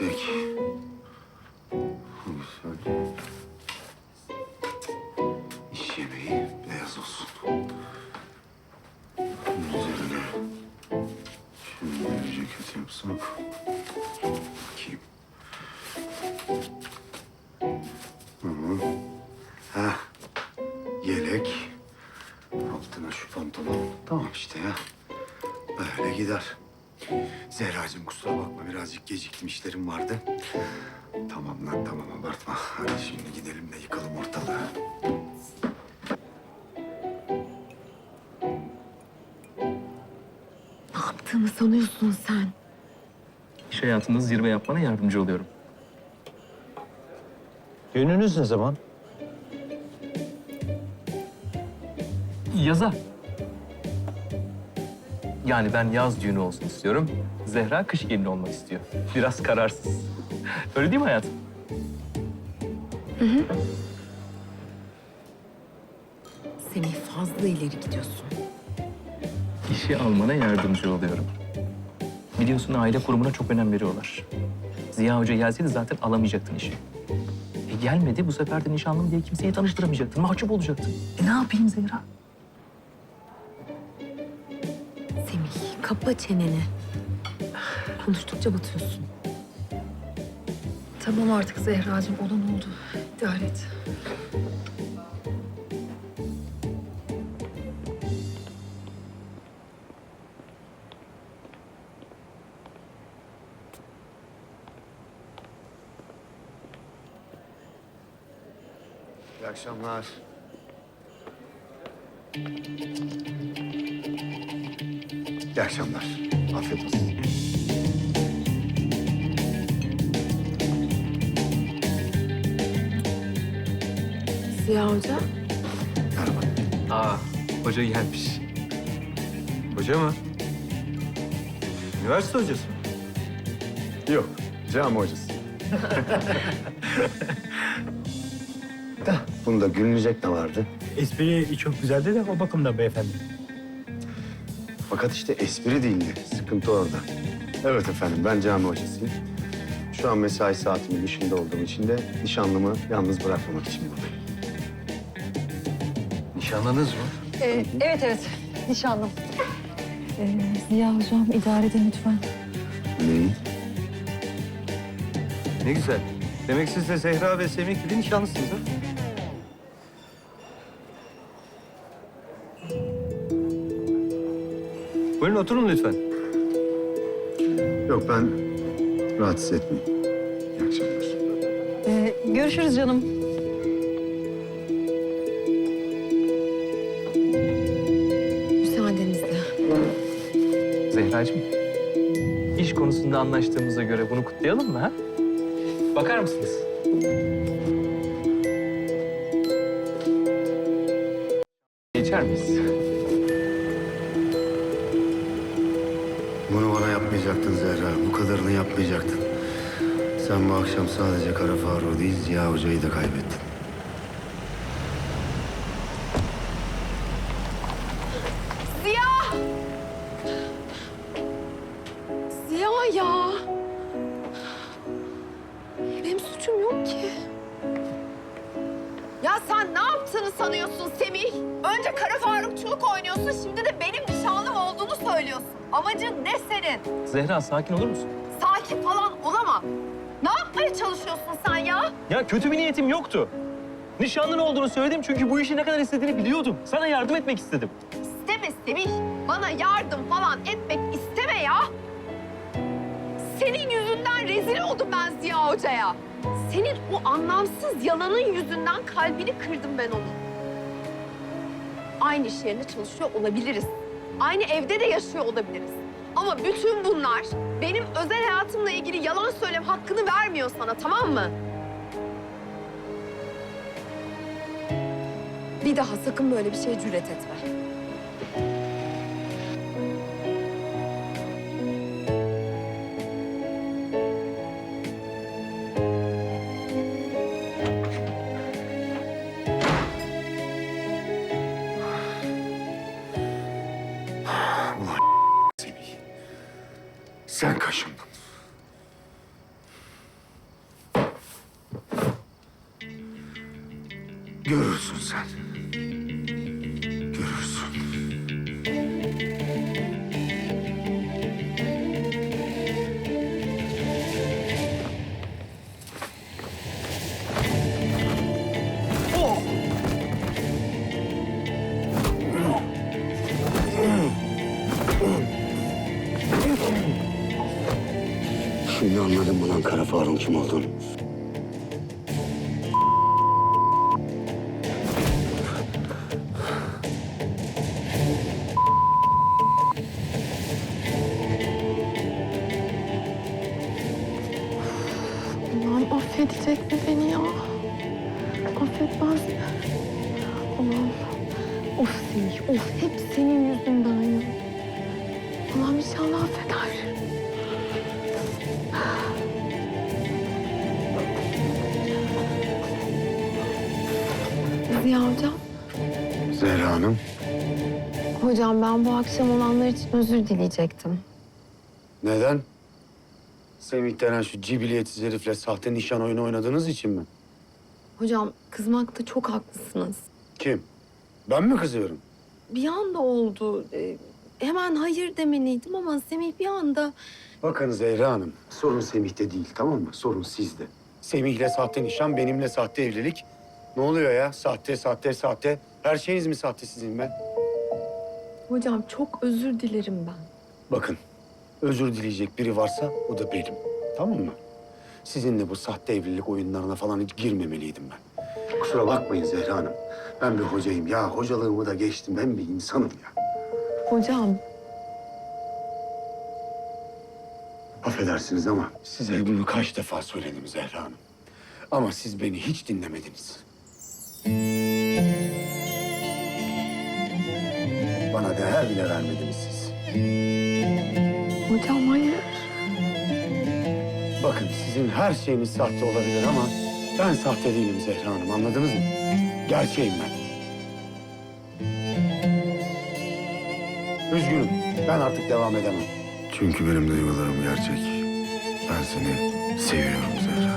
tek. Güzel. İş yemeği beyaz olsun. Üzerine şöyle bir ceket yapsak. Bakayım. Hı. Ha. Yelek. Altına şu pantolon. Tamam işte ya. Böyle gider. Zehracığım kusura bakma birazcık geciktim işlerim vardı. Tamam lan tamam abartma. Hadi şimdi gidelim de yıkalım ortalığı. Ne yaptığını sanıyorsun sen? İş hayatında zirve yapmana yardımcı oluyorum. Düğününüz ne zaman? Yaza. Yani ben yaz düğünü olsun istiyorum. Zehra kış gelini olmak istiyor. Biraz kararsız. Öyle değil mi hayatım? Semih fazla ileri gidiyorsun. İşi almana yardımcı oluyorum. Biliyorsun aile kurumuna çok önem veriyorlar. Ziya Hoca gelseydi zaten alamayacaktın işi. E gelmedi bu sefer de nişanlım diye kimseyi tanıştıramayacaktın. Mahcup olacaktın. E ne yapayım Zehra? Kapa çeneni. Konuştukça batıyorsun. Tamam artık Zehracığım olan oldu. İdare et. İyi akşamlar. İyi akşamlar. Afiyet olsun. Ziya Hoca. Merhaba. Aa, hoca gelmiş. Hoca mı? Üniversite hocası mı? Yok, cami hocası. da bunda gülünecek ne vardı? Espri çok güzeldi de o bakımdan beyefendi. Fakat işte espri değildi. Sıkıntı orada. Evet efendim, ben cami hocasıyım. Şu an mesai saatimin dışında olduğum için de nişanlımı yalnız bırakmamak için buradayım. Nişanlınız mı? Ee, evet evet nişanlım. Ee, Ziya hocam idare edin lütfen. Neyi? Ne güzel. Demek siz de Zehra ve Semih gibi nişanlısınız ha? Buyurun oturun lütfen. Yok ben rahatsız etmeyeyim. İyi akşamlar. Ee, görüşürüz canım. Müsaadenizle. Zehracığım, iş konusunda anlaştığımıza göre bunu kutlayalım mı ha? Bakar mısınız? Geçer miyiz? Yapmayacaktın Zehra. Bu kadarını yapmayacaktın. Sen bu akşam sadece Kara Faruk'u değil Ziya Hoca'yı da kaybettin. Ziya! Ziya ya! Benim suçum yok ki. Ya sen ne yaptığını sanıyorsun Semih? Önce Kara Farukçuluk oynuyorsun, şimdi de benim nişanlım olduğunu söylüyorsun. Amacın ne senin? Zehra sakin olur musun? Sakin falan olamam. Ne yapmaya çalışıyorsun sen ya? Ya kötü bir niyetim yoktu. Nişanlın olduğunu söyledim çünkü bu işi ne kadar istediğini biliyordum. Sana yardım etmek istedim. İsteme Semih. Bana yardım falan etmek isteme ya. Senin yüzünden rezil oldum ben Ziya Hoca'ya. Senin o anlamsız yalanın yüzünden kalbini kırdım ben onun. Aynı iş yerinde çalışıyor olabiliriz. Aynı evde de yaşıyor olabiliriz. Ama bütün bunlar benim özel hayatımla ilgili yalan söylem hakkını vermiyor sana tamam mı? Bir daha sakın böyle bir şeye cüret etme. Görürsün sen. Görürsün. Şimdi anladım mı lan Kara Faruk'un kim olduğunu? Affetmez mi? Allah'ım. Of Semih, of hep senin yüzünden ya. Allah'ım inşallah affeder. Ziya hocam. Zehra Hanım. Hocam ben bu akşam olanlar için özür dileyecektim. Neden? Semih denen şu cibiliyetsiz herifle sahte nişan oyunu oynadığınız için mi? Hocam kızmakta çok haklısınız. Kim? Ben mi kızıyorum? Bir anda oldu. Ee, hemen hayır demeliydim ama Semih bir anda... Bakın Zehra Hanım, sorun Semih'te değil tamam mı? Sorun sizde. Semih'le sahte nişan, benimle sahte evlilik. Ne oluyor ya? Sahte, sahte, sahte. Her şeyiniz mi sahte sizin ben? Hocam çok özür dilerim ben. Bakın, özür dileyecek biri varsa o da benim. Tamam mı? Sizinle bu sahte evlilik oyunlarına falan hiç girmemeliydim ben. Kusura bakmayın Zehra Hanım. Ben bir hocayım. Ya hocalığımı da geçtim. Ben bir insanım ya. Hocam Affedersiniz ama size bunu kaç defa söyledim Zehra Hanım. Ama siz beni hiç dinlemediniz. Bana değer bile vermediniz siz. Hocam hayır. Bakın sizin her şeyiniz sahte olabilir ama ben sahte değilim Zehra Hanım anladınız mı? Gerçeğim ben. Üzgünüm. Ben artık devam edemem. Çünkü benim duygularım gerçek. Ben seni seviyorum Zehra.